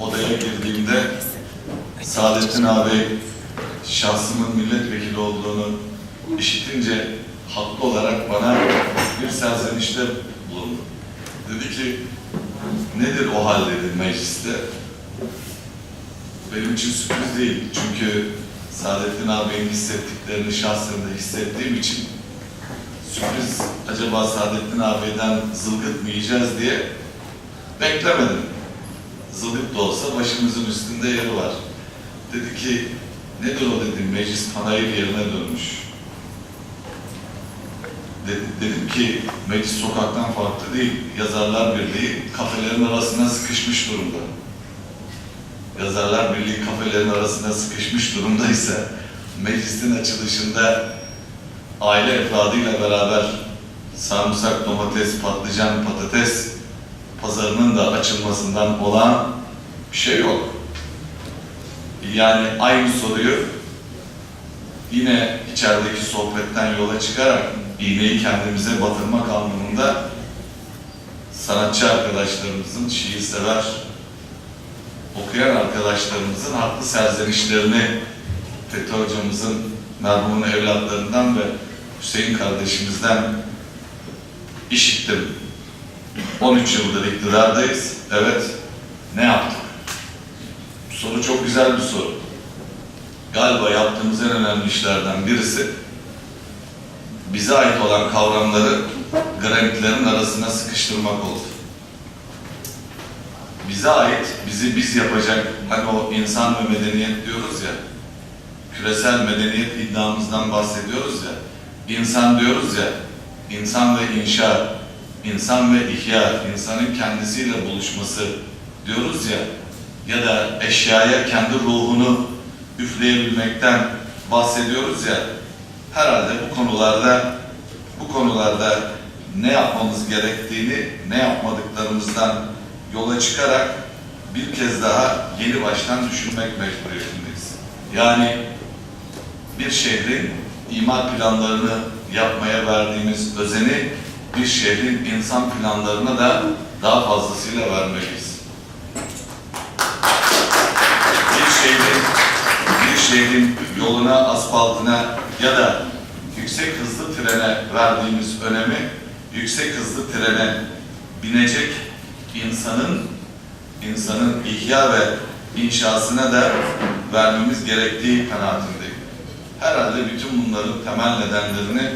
odaya girdiğimde Saadettin abi şahsımın milletvekili olduğunu işitince haklı olarak bana bir serzenişte bulundu. Dedi ki nedir o hal dedi mecliste. Benim için sürpriz değil çünkü Saadettin ağabeyin hissettiklerini şahsen hissettiğim için sürpriz acaba Saadettin ağabeyden zılgıt mı yiyeceğiz diye beklemedim. Zılgıt da olsa başımızın üstünde yeri var. Dedi ki nedir o dedim meclis panayır yerine dönmüş. Dedi, dedim ki meclis sokaktan farklı değil. Yazarlar Birliği kafelerin arasına sıkışmış durumda. Yazarlar Birliği kafelerin arasına sıkışmış durumdaysa meclisin açılışında aile efradıyla beraber sarımsak, domates, patlıcan, patates pazarının da açılmasından olan bir şey yok. Yani aynı soruyu yine içerideki sohbetten yola çıkarak iğneyi kendimize batırmak anlamında sanatçı arkadaşlarımızın, şiir sever okuyan arkadaşlarımızın haklı serzenişlerini Fethi hocamızın merhumun evlatlarından ve Hüseyin kardeşimizden işittim. 13 yıldır iktidardayız. Evet, ne yaptık? Bu soru çok güzel bir soru. Galiba yaptığımız en önemli işlerden birisi bize ait olan kavramları granitlerin arasına sıkıştırmak oldu. Bize ait, bizi biz yapacak, hani o insan ve medeniyet diyoruz ya, küresel medeniyet iddiamızdan bahsediyoruz ya, insan diyoruz ya, insan ve inşa, insan ve ihya, insanın kendisiyle buluşması diyoruz ya, ya da eşyaya kendi ruhunu üfleyebilmekten bahsediyoruz ya, herhalde bu konularda bu konularda ne yapmamız gerektiğini, ne yapmadıklarımızdan yola çıkarak bir kez daha yeni baştan düşünmek mecburiyetindeyiz. Yani bir şehrin imar planlarını yapmaya verdiğimiz özeni bir şehrin insan planlarına da daha fazlasıyla vermeliyiz. Bir şehrin, bir şehrin yoluna, asfaltına ya da yüksek hızlı trene verdiğimiz önemi yüksek hızlı trene binecek insanın insanın ihya ve inşasına da vermemiz gerektiği kanaatindeyim. Herhalde bütün bunların temel nedenlerini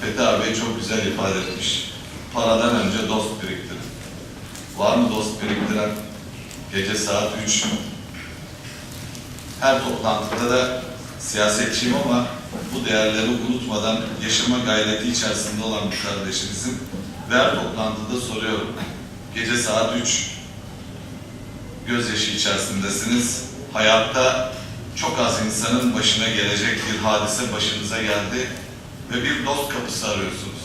Fethi abi çok güzel ifade etmiş. Paradan önce dost biriktirin. Var mı dost biriktiren? Gece saat 3. Her toplantıda da siyasetçiyim ama bu değerleri unutmadan yaşama gayreti içerisinde olan bir kardeşimizin ve her toplantıda soruyorum. Gece saat 3 gözyaşı içerisindesiniz. Hayatta çok az insanın başına gelecek bir hadise başınıza geldi ve bir dost kapısı arıyorsunuz.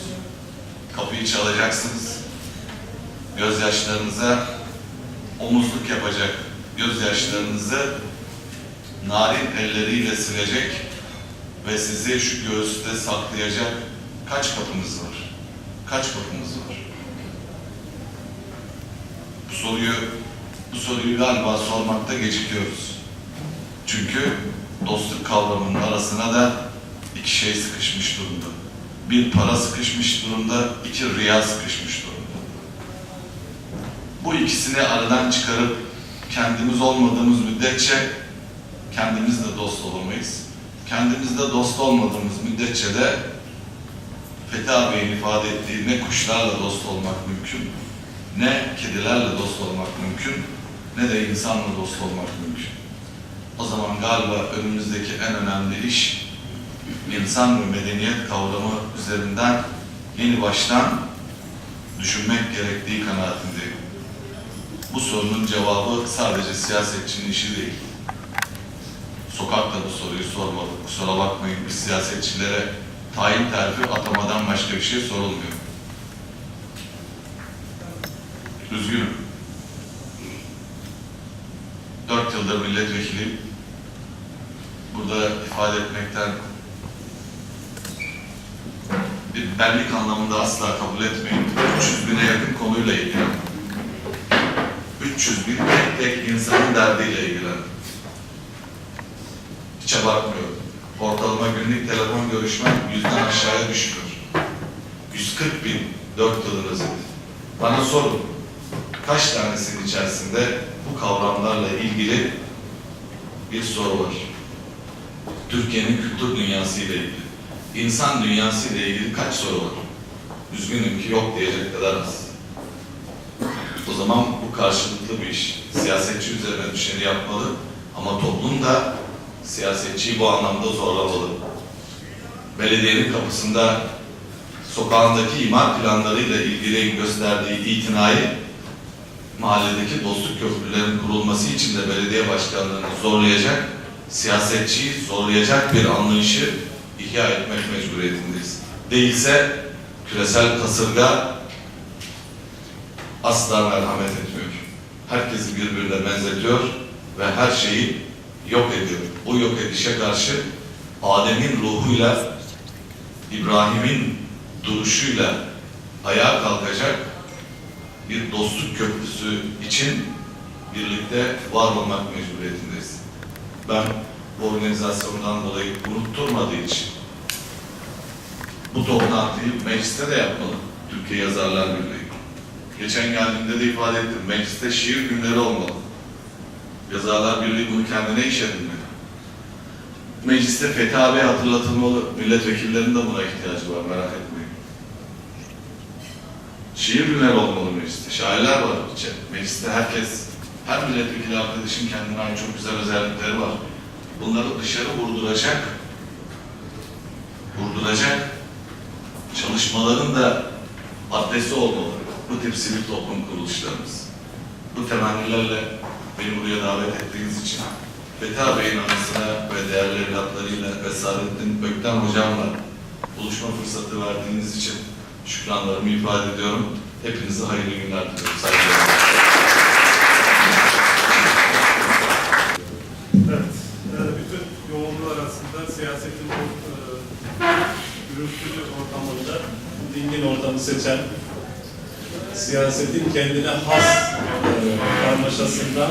Kapıyı çalacaksınız. Gözyaşlarınıza omuzluk yapacak. Gözyaşlarınızı narin elleriyle silecek ve sizi şu göğüste saklayacak kaç kapımız var? Kaç kapımız var? Bu soruyu bu soruyu galiba sormakta gecikiyoruz. Çünkü dostluk kavramının arasına da iki şey sıkışmış durumda. Bir para sıkışmış durumda, iki riya sıkışmış durumda. Bu ikisini aradan çıkarıp kendimiz olmadığımız müddetçe kendimizle dost olamayız. Kendimizle dost olmadığımız müddetçe de Fethi ağabeyin ifade ettiği ne kuşlarla dost olmak mümkün, ne kedilerle dost olmak mümkün, ne de insanla dost olmak mümkün. O zaman galiba önümüzdeki en önemli iş insan ve medeniyet kavramı üzerinden yeni baştan düşünmek gerektiği kanaatindeyim. Bu sorunun cevabı sadece siyasetçinin işi değil. Sokakta bu soruyu sormadı. Kusura bakmayın biz siyasetçilere tayin terfi atamadan başka bir şey sorulmuyor. Üzgünüm. Dört yıldır milletvekiliyim. Burada ifade etmekten bir benlik anlamında asla kabul etmeyin. 300 bine yakın konuyla ilgili. 300 bin tek tek insanın derdiyle ilgilen. Hiç abartmıyorum. Ortalama günlük telefon görüşmem yüzden aşağıya düşmüyor. 140 bin 4 yılın özeti. Bana sorun. Kaç tanesinin içerisinde bu kavramlarla ilgili bir soru var. Türkiye'nin kültür dünyası ile ilgili. İnsan dünyası ile ilgili kaç soru var? Üzgünüm ki yok diyecek kadar az. O zaman bu karşılıklı bir iş. Siyasetçi üzerine düşeni yapmalı ama toplum da siyasetçiyi bu anlamda zorlamalı. Belediyenin kapısında sokağındaki imar planlarıyla ilgili gösterdiği itinayı mahalledeki dostluk köprülerinin kurulması için de belediye başkanlığını zorlayacak, siyasetçiyi zorlayacak bir anlayışı ihya etmek mecburiyetindeyiz. Değilse küresel kasırga asla merhamet etmiyor. Herkesi birbirine benzetiyor ve her şeyi yok ediyor. Bu yok edişe karşı Adem'in ruhuyla İbrahim'in duruşuyla ayağa kalkacak bir dostluk köprüsü için birlikte var olmak mecburiyetindeyiz. Ben bu organizasyondan dolayı unutturmadığı için bu toplantıyı mecliste de yapmalı. Türkiye Yazarlar Birliği. Geçen geldiğimde de ifade ettim. Mecliste şiir günleri olmalı. Yazarlar Birliği bunu kendine iş edinmeli. Mecliste Fethi abi hatırlatılmalı. Milletvekillerinin de buna ihtiyacı var. Merak etmeyin. Şiir günleri olmalı mecliste. Şairler var. Mecliste herkes, her milletvekili arkadaşın kendine ait çok güzel özellikleri var. Bunları dışarı vurduracak, vurduracak çalışmaların da adresi olmalı. Bu tip sivil toplum kuruluşlarımız. Bu temennilerle beni buraya davet ettiğiniz için Fethi Bey'in anısına ve değerli evlatlarıyla ve Saadettin Bökten Hocam'la buluşma fırsatı verdiğiniz için şükranlarımı ifade ediyorum. Hepinize hayırlı günler diliyorum. Saygılar. Evet, bütün yoğunluğu arasında siyasetin gürültülü ortamında dingin ortamı seçen, siyasetin kendine has e, karmaşasından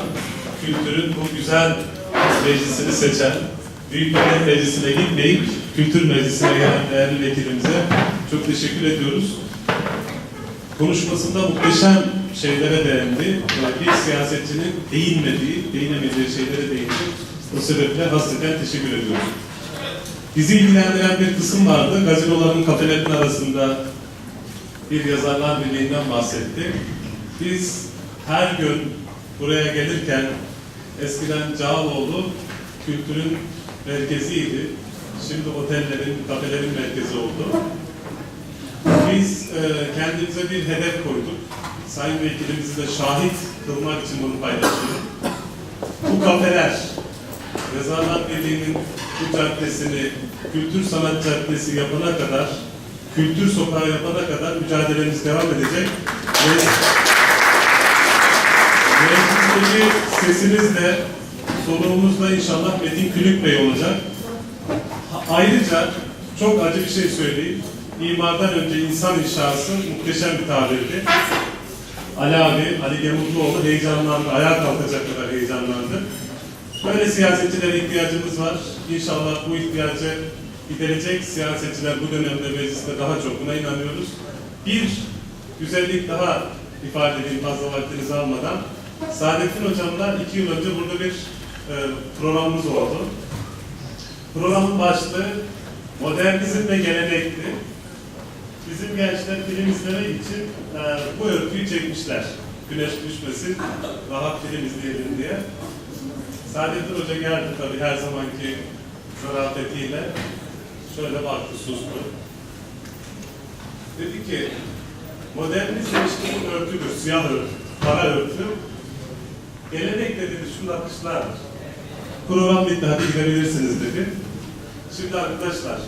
kültürün bu güzel meclisini seçen, Büyük Millet Meclisi'ne gitmeyip Kültür Meclisi'ne gelen değerli vekilimize çok teşekkür ediyoruz. Konuşmasında muhteşem şeylere değindi. Bir siyasetçinin değinmediği, değinemediği şeylere değindi. O sebeple hasreten teşekkür ediyoruz. Bizi ilgilendiren bir kısım vardı. Gazinoların kafelerin arasında bir yazarlar birliğinden bahsetti. Biz her gün buraya gelirken eskiden Cağaloğlu kültürün merkeziydi. Şimdi otellerin, kafelerin merkezi oldu. Biz e, kendimize bir hedef koyduk. Sayın Vekilimizi de şahit kılmak için bunu paylaşıyorum. Bu kafeler, Yazarlar Birliği'nin bu caddesini, Kültür Sanat Caddesi yapana kadar, Kültür Sokağı yapana kadar mücadelemiz devam edecek. Ve meclisteki soluğumuz da inşallah Metin Külük Bey olacak. Ayrıca çok acı bir şey söyleyeyim. İmardan önce insan inşası muhteşem bir tabirdi. Ali abi, Ali Gemutluoğlu heyecanlandı, ayağa kalkacak kadar heyecanlandı. Böyle siyasetçilere ihtiyacımız var. İnşallah bu ihtiyacı giderecek siyasetçiler bu dönemde mecliste daha çok buna inanıyoruz. Bir güzellik daha ifade edeyim fazla vaktinizi almadan. Saadettin Hocam'la iki yıl önce burada bir e, programımız oldu. Programın başlığı modernizm ve gelenekti. Bizim gençler film izlemek için e, bu örtüyü çekmişler. Güneş düşmesin, rahat film izleyelim diye. Saadettin Hoca geldi tabii her zamanki zarafetiyle. Şöyle baktı, sustu. Dedi ki, modernizm işte bu örtüdür, siyah örtü, kara örtü. Gelenek de dedi, şu nakışlardır. Program bitti, hadi gidebilirsiniz dedi. Şimdi arkadaşlar,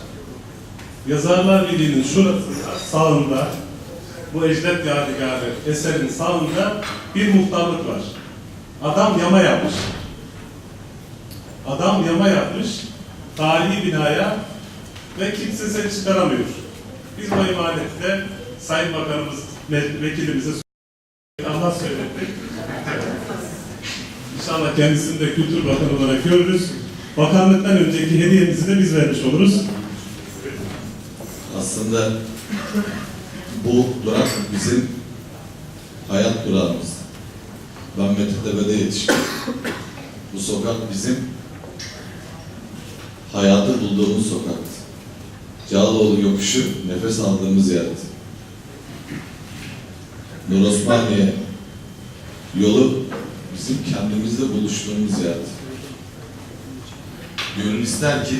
Yazarlar Birliği'nin şurasında, sağında, bu Ecdat Yadigarı eserin sağında bir muhtarlık var. Adam yama yapmış. Adam yama yapmış, tarihi binaya ve kimse ses çıkaramıyor. Biz bu imarette Sayın Bakanımız, ve- vekilimize Allah söyletti. İnşallah kendisini de Kültür Bakanı olarak görürüz. Bakanlıktan önceki hediyemizi de biz vermiş oluruz. Aslında bu durak bizim hayat durağımız. Ben Metintepe'de yetiştim. Bu sokak bizim hayatı bulduğumuz sokaktı. Cağaloğlu yokuşu nefes aldığımız yerdi. Nur Osmaniye yolu bizim kendimizle buluştuğumuz yerdi. Gönül ister ki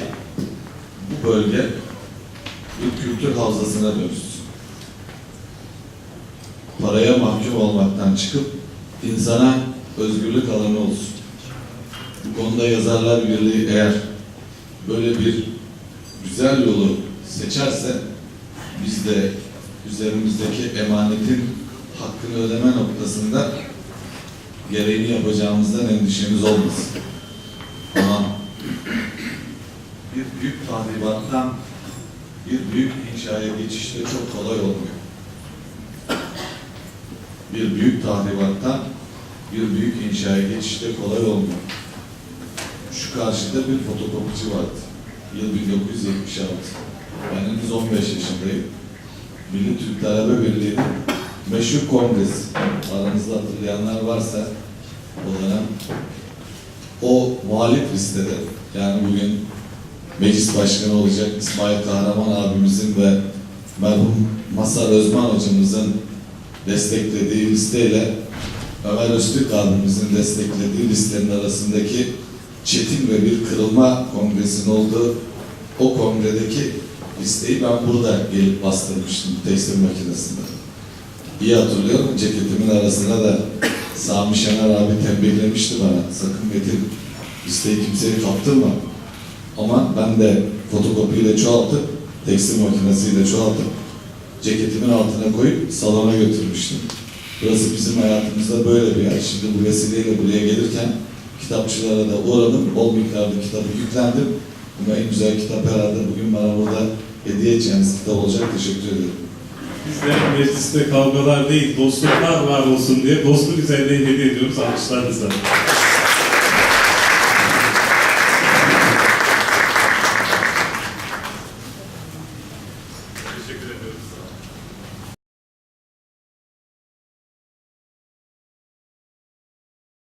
bu bölge bir kültür havzasına dönüşsün. Paraya mahkum olmaktan çıkıp insana özgürlük alanı olsun. Bu konuda yazarlar birliği eğer böyle bir güzel yolu seçerse biz de üzerimizdeki emanetin hakkını ödeme noktasında gereğini yapacağımızdan endişemiz olmasın. Ama bir büyük tahribattan bir büyük inşaya geçişte çok kolay olmuyor. Bir büyük tahribattan bir büyük inşaya geçişte kolay olmuyor. Şu karşıda bir fotokopici vardı. Yıl 1976. Ben henüz 15 yaşındayım. Milli Türk Talebe Birliği'nin meşhur kongresi. Aranızda hatırlayanlar varsa o dönem o muhalif listede yani bugün meclis başkanı olacak İsmail Kahraman abimizin ve merhum Masar Özman hocamızın desteklediği listeyle Ömer Öztürk abimizin desteklediği listenin arasındaki çetin ve bir kırılma kongresinin olduğu o kongredeki listeyi ben burada gelip bastırmıştım tekstil makinesinde. İyi hatırlıyorum ceketimin arasına da Sami Şener abi tembihlemişti bana sakın Metin listeyi kimseye kaptırma. Ama ben de fotokopiyle çoğaltıp, tekstil makinesiyle çoğaltıp, ceketimin altına koyup salona götürmüştüm. Burası bizim hayatımızda böyle bir yer. Şimdi bu vesileyle buraya gelirken kitapçılara da uğradım. Bol miktarda kitabı yüklendim. Ama en güzel kitap herhalde bugün bana burada hediye edeceğiniz kitap olacak. Teşekkür ederim. Biz de mecliste kavgalar değil, dostluklar var olsun diye dostluk üzerine hediye ediyoruz alkışlarınızla.